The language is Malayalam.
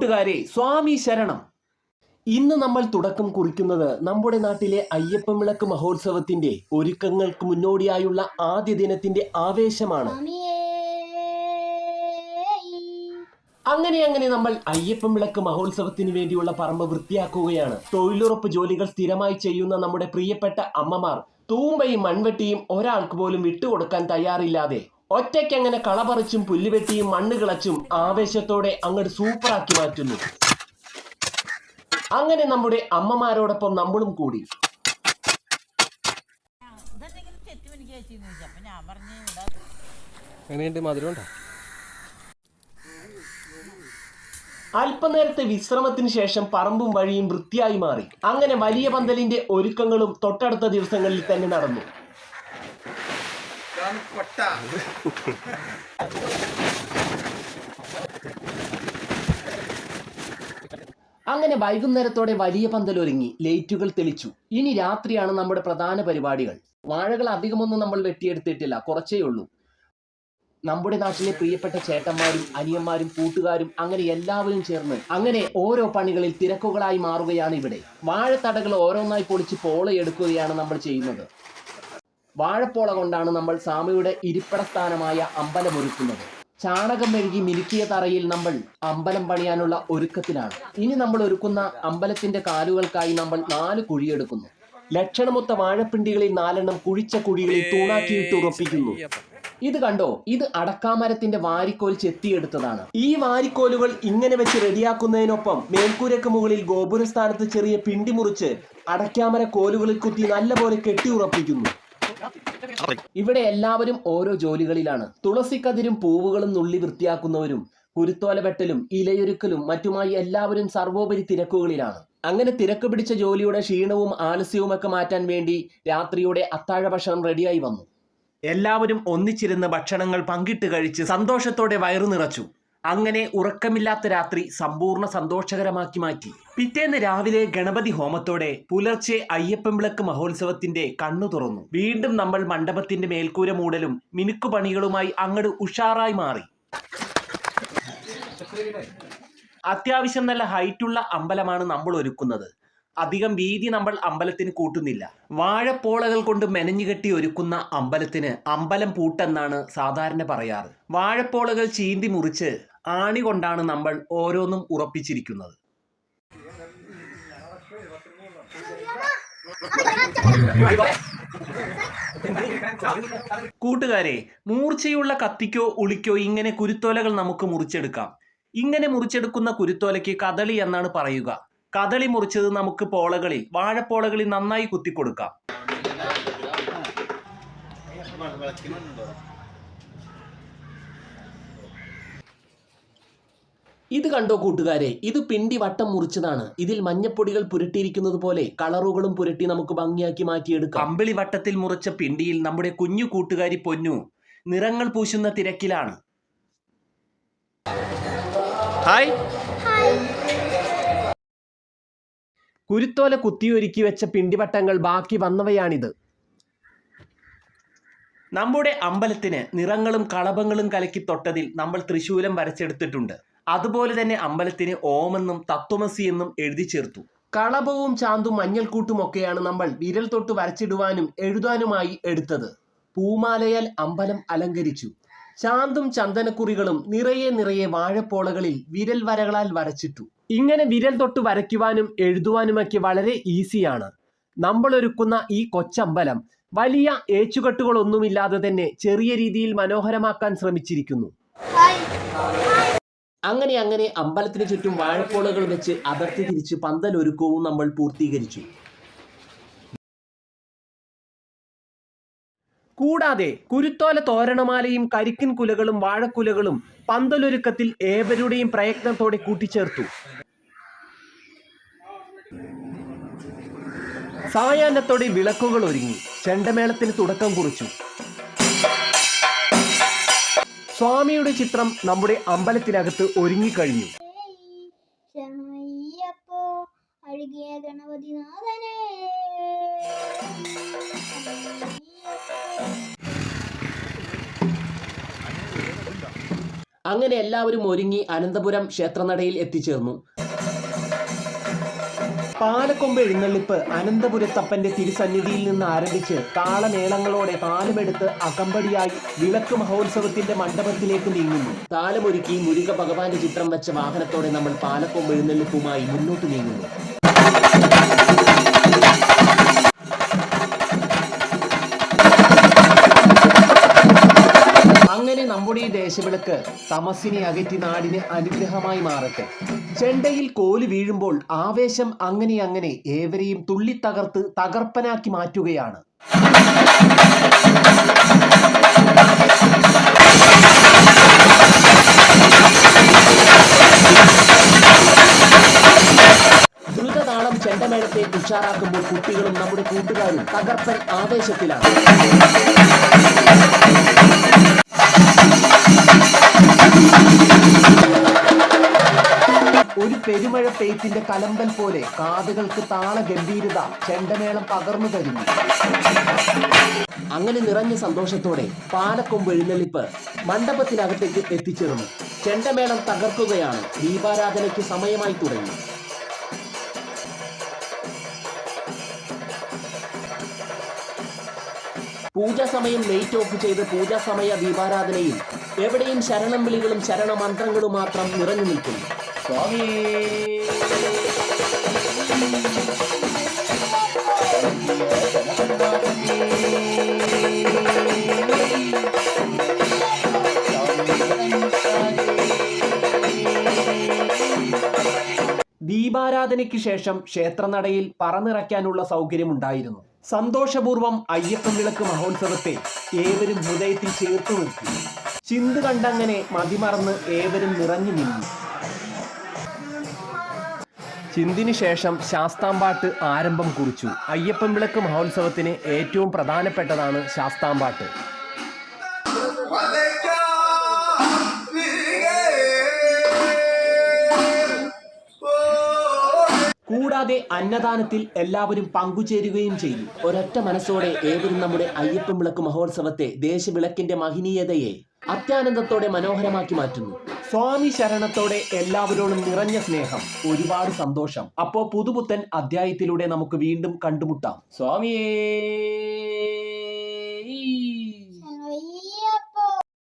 കൂട്ടുകാരെ സ്വാമി ശരണം. ഇന്ന് നമ്മൾ തുടക്കം കുറിക്കുന്നത് നമ്മുടെ നാട്ടിലെ അയ്യപ്പൻ വിളക്ക് മഹോത്സവത്തിന്റെ ഒരുക്കങ്ങൾക്ക് മുന്നോടിയായുള്ള ആദ്യ ദിനത്തിന്റെ ആവേശമാണ്. അങ്ങനെ അങ്ങനെ നമ്മൾ അയ്യപ്പൻ വിളക്ക് മഹോത്സവത്തിന് വേണ്ടിയുള്ള പറമ്പ് വൃത്തിയാക്കുകയാണ്. തൊഴിലുറപ്പ് ജോലികൾ സ്ഥിരമായി ചെയ്യുന്ന നമ്മുടെ പ്രിയപ്പെട്ട അമ്മമാർ തൂമ്പയും മൺവെട്ടിയും ഒരാൾക്ക് പോലും വിട്ടുകൊടുക്കാൻ തയ്യാറില്ലാതെ ഒറ്റയ്ക്ക് അങ്ങനെ കളപറിച്ചും പുല്ലുവെട്ടിയും മണ്ണ് കിളച്ചും ആവേശത്തോടെ അങ്ങോട്ട് സൂപ്പറാക്കി മാറ്റുന്നു. അങ്ങനെ നമ്മുടെ അമ്മമാരോടൊപ്പം നമ്മളും കൂടി. അല്പനേരത്തെ വിശ്രമത്തിന് ശേഷം പറമ്പും വഴിയും വൃത്തിയായി മാറി. അങ്ങനെ വലിയ പന്തലിന്റെ ഒരുക്കങ്ങളും തൊട്ടടുത്ത ദിവസങ്ങളിൽ തന്നെ നടന്നു. അങ്ങനെ വൈകുന്നേരത്തോടെ വലിയ പന്തൽ ഒരുങ്ങി ലൈറ്റുകൾ തെളിച്ചു. ഇനി രാത്രിയാണ് നമ്മുടെ പ്രധാന പരിപാടികൾ. വാഴകൾ അധികമൊന്നും നമ്മൾ വെട്ടിയെടുത്തിട്ടില്ല. കുറച്ചേ ഉള്ളൂ. നമ്മുടെ നാട്ടിലെ പ്രിയപ്പെട്ട ചേട്ടന്മാരും അനിയന്മാരും കൂട്ടുകാരും അങ്ങനെ എല്ലാവരും ചേർന്ന് അങ്ങനെ ഓരോ പണികളിൽ തിരക്കുകളായി മാറുകയാണ് ഇവിടെ. വാഴത്തടകൾ ഓരോന്നായി പൊളിച്ച് പോളയെടുക്കുകയാണ് നമ്മൾ ചെയ്യുന്നത്. വാഴപ്പോള കൊണ്ടാണ് നമ്മൾ സ്വാമിയുടെ ഇരിപ്പിട സ്ഥാനമായ അമ്പലം ഒരുക്കുന്നത്. ചാണകം മെഴുകി മിനുക്കിയ തറയിൽ നമ്മൾ അമ്പലം പണിയാനുള്ള ഒരുക്കത്തിലാണ്. ഇനി നമ്മൾ ഒരുക്കുന്ന അമ്പലത്തിന്റെ കാലുകൾക്കായി നമ്മൾ നാല് കുഴിയെടുക്കുന്നു. ലക്ഷണമൊത്ത വാഴപ്പിണ്ടികളിൽ നാലെണ്ണം കുഴിച്ച കുഴികളിൽ തൂണാക്കിയിട്ട് ഉറപ്പിക്കുന്നു. ഇത് കണ്ടോ? ഇത് അടക്കാമരത്തിന്റെ വാരിക്കോൽ ചെത്തിയെടുത്തതാണ്. ഈ വാരിക്കോലുകൾ ഇങ്ങനെ വെച്ച് റെഡിയാക്കുന്നതിനൊപ്പം മേൽക്കൂരക്ക് മുകളിൽ ഗോപുരസ്ഥാനത്ത് ചെറിയ പിണ്ടി മുറിച്ച് അടക്കാമര കോലുകളിൽ കുത്തി നല്ലപോലെ കെട്ടി ഉറപ്പിക്കുന്നു. ഇവിടെ എല്ലാവരും ഓരോ ജോലികളിലാണ്. തുളസിക്കതിരും പൂവുകളും നുള്ളി വൃത്തിയാക്കുന്നവരും കുരുത്തോല വെട്ടലും ഇലയൊരുക്കലും മറ്റുമായി എല്ലാവരും സർവോപരി തിരക്കുകളിലാണ്. അങ്ങനെ തിരക്ക് പിടിച്ച ജോലിയുടെ ക്ഷീണവും ആലസ്യവും ഒക്കെ മാറ്റാൻ വേണ്ടി രാത്രിയുടെ അത്താഴ ഭക്ഷണം റെഡിയായി വന്നു. എല്ലാവരും ഒന്നിച്ചിരുന്ന് ഭക്ഷണങ്ങൾ പങ്കിട്ട് കഴിച്ച് സന്തോഷത്തോടെ വയറു നിറച്ചു. അങ്ങനെ ഉറക്കമില്ലാത്ത രാത്രി സമ്പൂർണ സന്തോഷകരമാക്കി മാറ്റി. പിറ്റേന്ന് രാവിലെ ഗണപതി ഹോമത്തോടെ പുലർച്ചെ അയ്യപ്പൻ വിളക്ക് മഹോത്സവത്തിന്റെ കണ്ണു തുറന്നു. വീണ്ടും നമ്മൾ മണ്ഡപത്തിന്റെ മേൽക്കൂര മൂടലും മിനുക്കുപണികളുമായി അങ്ങട് ഉഷാറായി മാറി. അത്യാവശ്യം നല്ല ഹൈറ്റുള്ള അമ്പലമാണ് നമ്മൾ ഒരുക്കുന്നത്. അധികം വീതി നമ്മൾ അമ്പലത്തിന് കൂട്ടുന്നില്ല. വാഴപ്പോളകൾ കൊണ്ട് മെനഞ്ഞുകെട്ടി ഒരുക്കുന്ന അമ്പലത്തിന് അമ്പലം പൂട്ടെന്നാണ് സാധാരണ പറയാറ്. വാഴപ്പോളകൾ ചീന്തി മുറിച്ച് ആണി കൊണ്ടാണ് നമ്മൾ ഓരോന്നും ഉറപ്പിച്ചിരിക്കുന്നത്. കൂട്ടുകാരെ മൂർച്ചയുള്ള കത്തിക്കോ ഉളിക്കോ ഇങ്ങനെ കുരുത്തോലകൾ നമുക്ക് മുറിച്ചെടുക്കാം. ഇങ്ങനെ മുറിച്ചെടുക്കുന്ന കുരുത്തോലയ്ക്ക് കദളി എന്നാണ് പറയുക. കദളി മുറിച്ചത് നമുക്ക് പോളകളിൽ വാഴപ്പോളകളിൽ നന്നായി കുത്തിക്കൊടുക്കാം. ഇത് കണ്ടോ കൂട്ടുകാരെ? ഇത് പിണ്ടി വട്ടം മുറിച്ചതാണ്. ഇതിൽ മഞ്ഞപ്പൊടികൾ പുരട്ടിയിരിക്കുന്നത് പോലെ കളറുകളും പുരട്ടി നമുക്ക് ഭംഗിയാക്കി മാറ്റിയെടുക്കാം. കമ്പിളി വട്ടത്തിൽ മുറിച്ച പിണ്ടിയിൽ നമ്മുടെ കുഞ്ഞു കൂട്ടുകാരി പൊന്നു നിറങ്ങൾ പൂശുന്ന തിരക്കിലാണ്. ഹായ് കുരുത്തോല കുത്തിയൊരുക്കി വെച്ച പിണ്ടിവട്ടങ്ങൾ ബാക്കി വന്നവയാണിത്. നമ്മുടെ അമ്പലത്തിന് നിറങ്ങളും കളഭങ്ങളും കലക്കി തൊട്ടതിൽ നമ്മൾ തൃശൂലം വരച്ചെടുത്തിട്ടുണ്ട്. അതുപോലെ തന്നെ അമ്പലത്തിന് ഓമെന്നും തത്വമസി എന്നും എഴുതി ചേർത്തു. കളഭവും ചാന്തും മഞ്ഞൾക്കൂട്ടും ഒക്കെയാണ് നമ്മൾ വിരൽ തൊട്ട് വരച്ചിടുവാനും എഴുതാനുമായി എടുത്തത്. പൂമാലയാൽ അമ്പലം അലങ്കരിച്ചു. ചാന്തും ചന്ദനക്കുറികളും നിറയെ നിറയെ വാഴപ്പോളകളിൽ വിരൽ വരകളാൽ വരച്ചിട്ടു. ഇങ്ങനെ വിരൽ തൊട്ട് വരയ്ക്കുവാനും എഴുതുവാനുമൊക്കെ വളരെ ഈസിയാണ്. നമ്മൾ ഒരുക്കുന്ന ഈ കൊച്ചമ്പലം വലിയ ഏച്ചുകെട്ടുകളൊന്നുമില്ലാതെ തന്നെ ചെറിയ രീതിയിൽ മനോഹരമാക്കാൻ ശ്രമിച്ചിരിക്കുന്നു. അങ്ങനെ അങ്ങനെ അമ്പലത്തിന് ചുറ്റും വാഴപ്പോളകൾ വെച്ച് അതിർത്തി തിരിച്ച് പന്തലൊരുക്കവും നമ്മൾ പൂർത്തീകരിച്ചു. കൂടാതെ കുരുത്തോല തോരണമാലയും കരിക്കിൻ കുലകളും വാഴക്കുലകളും പന്തലൊരുക്കത്തിൽ ഏവരുടെയും പ്രയത്നത്തോടെ കൂട്ടിച്ചേർത്തു. സായാഹ്നത്തോടെ വിളക്കുകൾ ഒരുങ്ങി ചെണ്ടമേളത്തിന് തുടക്കം കുറിച്ചു. സ്വാമിയുടെ ചിത്രം നമ്മുടെ അമ്പലത്തിനകത്ത് ഒരുങ്ങിക്കഴിഞ്ഞു. ശരണയ്യപ്പോ അഴുകിയ ഗണപതിനാഥനെ. അങ്ങനെ എല്ലാവരും ഒരുങ്ങി അനന്തപുരം ക്ഷേത്രനടയിൽ എത്തിച്ചേർന്നു. പാലക്കൊമ്പ് എഴുന്നള്ളിപ്പ് അനന്തപുരത്തപ്പന്റെ തിരുസന്നിധിയിൽ നിന്ന് ആരംഭിച്ച് താളമേളങ്ങളോടെ താലമെടുത്ത് അകമ്പടിയായി വിളക്ക് മഹോത്സവത്തിന്റെ മണ്ഡപത്തിലേക്ക് നീങ്ങുന്നു. താലമൊരുക്കി മുരുക ഭഗവാന്റെ ചിത്രം വെച്ച വാഹനത്തോടെ നമ്മൾ പാലക്കൊമ്പ് എഴുന്നള്ളിപ്പുമായി മുന്നോട്ട് നീങ്ങുന്നു. നമ്മുടെ ഈ ദേശവിളക്ക് തമസിനെ അകറ്റി നാടിന് അനുഗ്രഹമായി മാറട്ടെ. ചെണ്ടയിൽ കോൽ വീഴുമ്പോൾ ആവേശം അങ്ങനെ അങ്ങനെ ഏവരെയും തുള്ളിത്തകർത്ത് തകർപ്പനാക്കി മാറ്റുകയാണ്. ദ്രുതതാളം ചെണ്ടമേളത്തെ ഉഷാറാക്കുമ്പോൾ കുട്ടികളും നമ്മുടെ കൂട്ടുകാരും തകർപ്പൻ ആവേശത്തിലാണ്. ഒരു പെരുമഴ പെയ്ത്തിന്റെ കലമ്പൽ പോലെ കാതുകൾക്ക് താള ഗംഭീരത ചെണ്ടമേളം പകർന്നു തരുന്നു. അങ്ങനെ നിറഞ്ഞ സന്തോഷത്തോടെ പാലക്കൊമ്പ് എഴുന്നള്ളിപ്പ് മണ്ഡപത്തിനകത്തേക്ക് എത്തിച്ചേർന്നു. ചെണ്ടമേളം തകർക്കുകയാണ് ദീപാരാധനയ്ക്ക് സമയമായി തുടങ്ങി. പൂജാ സമയം ലൈറ്റ് ഓഫ് ചെയ്ത് പൂജാ സമയ ദീപാരാധനയിൽ എവിടെയും ശരണം വിളികളും ശരണമന്ത്രങ്ങളും മാത്രം നിറഞ്ഞു നിൽക്കുന്നു സ്വാമി. ദീപാരാധനയ്ക്ക് ശേഷം ക്ഷേത്രനടയിൽ പറന്നിറക്കാനുള്ള സൗകര്യമുണ്ടായിരുന്നു. സന്തോഷപൂർവം അയ്യപ്പൻ വിളക്ക് മഹോത്സവത്തെ ഏവരും ഹൃദയത്തിൽ ചേർത്തു നിർത്തി. ചിന്ത് കണ്ടങ്ങനെ മതിമറന്ന് ഏവരും നിറഞ്ഞു നിന്നു. ചിന്തിനു ശേഷം ശാസ്താംപാട്ട് ആരംഭം കുറിച്ചു. അയ്യപ്പൻ വിളക്ക് മഹോത്സവത്തിന് ഏറ്റവും പ്രധാനപ്പെട്ടതാണ് ശാസ്താംപാട്ട്. കൂടാതെ അന്നദാനത്തിൽ എല്ലാവരും പങ്കുചേരുകയും ചെയ്തു. ഒരൊറ്റ മനസ്സോടെ ഏവരും നമ്മുടെ അയ്യപ്പൻ വിളക്ക് മഹോത്സവത്തെ ദേശവിളക്കിന്റെ മഹനീയതയെ അത്യാനന്ദത്തോടെ മനോഹരമാക്കി മാറ്റുന്നു. സ്വാമി ശരണത്തോടെ എല്ലാവരോടും നിറഞ്ഞ സ്നേഹം ഒരുപാട് സന്തോഷം. അപ്പോ പുതുപുത്തൻ അധ്യായത്തിലൂടെ നമുക്ക് വീണ്ടും കണ്ടുമുട്ടാം. സ്വാമിയേ!